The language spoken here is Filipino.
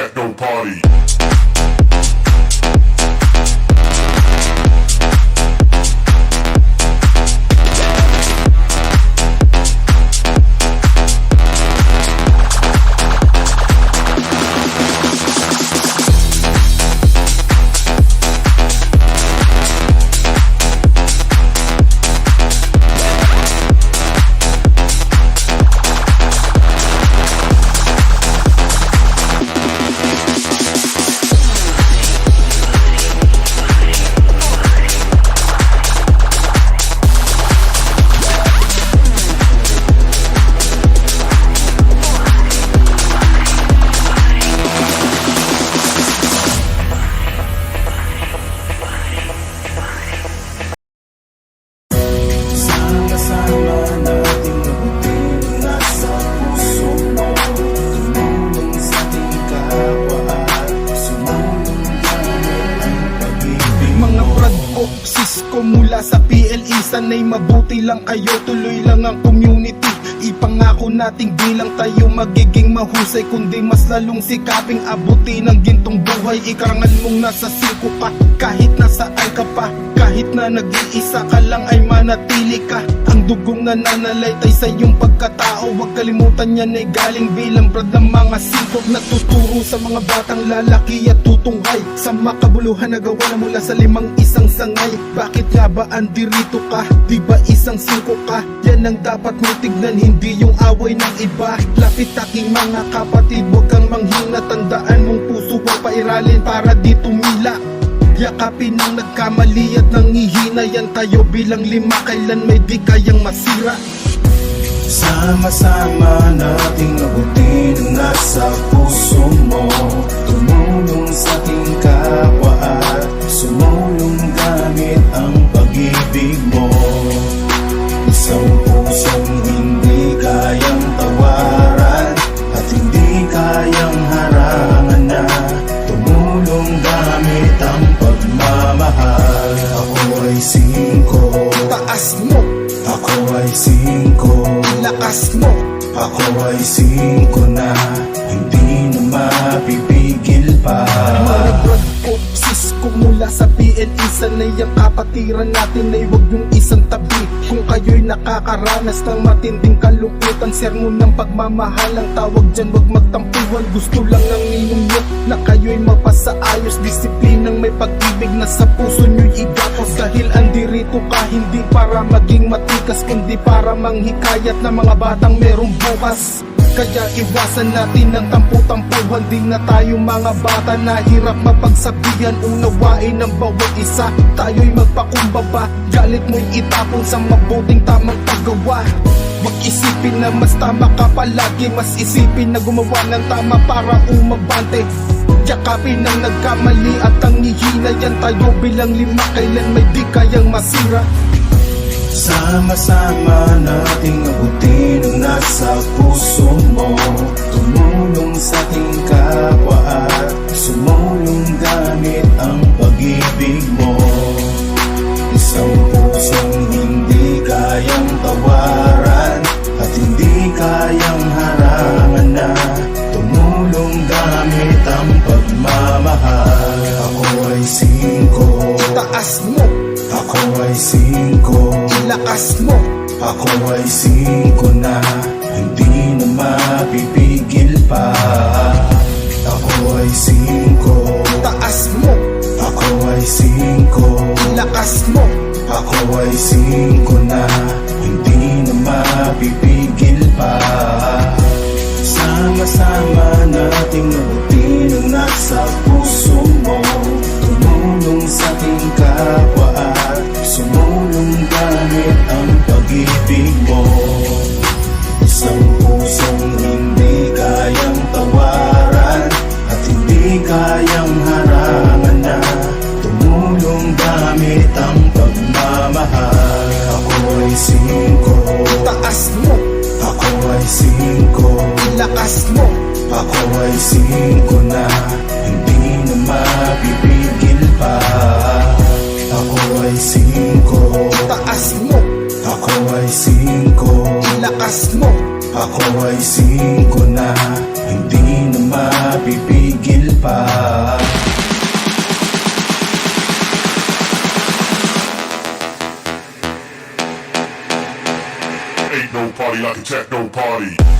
Techno party. Mula sa PLE Sanay mabuti lang kayo, tuloy lang ang community. Ipangako nating bilang tayo magiging mahusay Kundi mas lalong sikaping abuti ng gintong buhay. Ikarangal mong nasa singko ka, kahit nasaan ka pa Kahit na nag-iisa ka lang ay manatili ka dugong nananalaytay sa iyong pagkatao. Huwag kalimutan yan ay galing bilang brad ng mga singkok Nagtuturo sa mga batang lalaki at tutunghay. Sa makabuluhan na gawa na mula sa limang isang sangay. Bakit nga ba andirito ka? Di ba isang singko ka? Yan ang dapat mo tignan, hindi yung away ng iba. Lapit aking mga kapatid, huwag kang manghina Tandaan mong puso ang pairalin para di tumila Yakapin ang nagkamali at nangihina Yan tayo bilang lima, kailan may di kayang masira. Sama-sama nating abutin ang nasa puso mo. Tumulong sa ating kapwa lakas mo. Ako ay singko na Hindi na mapipigil pa. Mga brad ko, sis ko mula sa PLE Sanay ang kapatiran natin ay huwag yung isang tabi. Kung kayo'y nakakaranas ng matinding kalungkutan Sermon ng pagmamahal ang tawag dyan Huwag magtampuhan, gusto lang ng ninyo Na kayo'y mapasaayos Disiplinang may matikas Kundi para manghikayat ng mga batang merong bukas. Kaya iwasan natin ang tampu-tampuhan Di na tayo mga bata. Na hirap mapagsabihan Unawain ng bawat isa. Tayo'y magpakumbaba Galit mo'y itapon sa mabuting tamang paggawa. Huwag isipin na mas tama ka palagi Mas isipin na gumawa ng tama para umabante. Yakapin ang nagkamali at ang hihina Yan tayo bilang lima Kailan may di kayang masira Sama-sama nating abutin ang nasa puso mo. Tumulong sa ating kapwa at sumulong lakas mo. Ako ay singko na Hindi na mapipigil pa. Ako ay singko Taas mo, Ako ay singko lakas mo. Ako ay singko na Hindi na mapipigil pa. Sama-sama nating nabutin ang nasa puso lakas mo Ako ay singko na. Hindi na mapipigil pa. Ako ay singko. Taas mo, Ako ay singko. Lakas mo. Ako ay singko na. Hindi na mapipigil pa. Ain't no party like a techno party.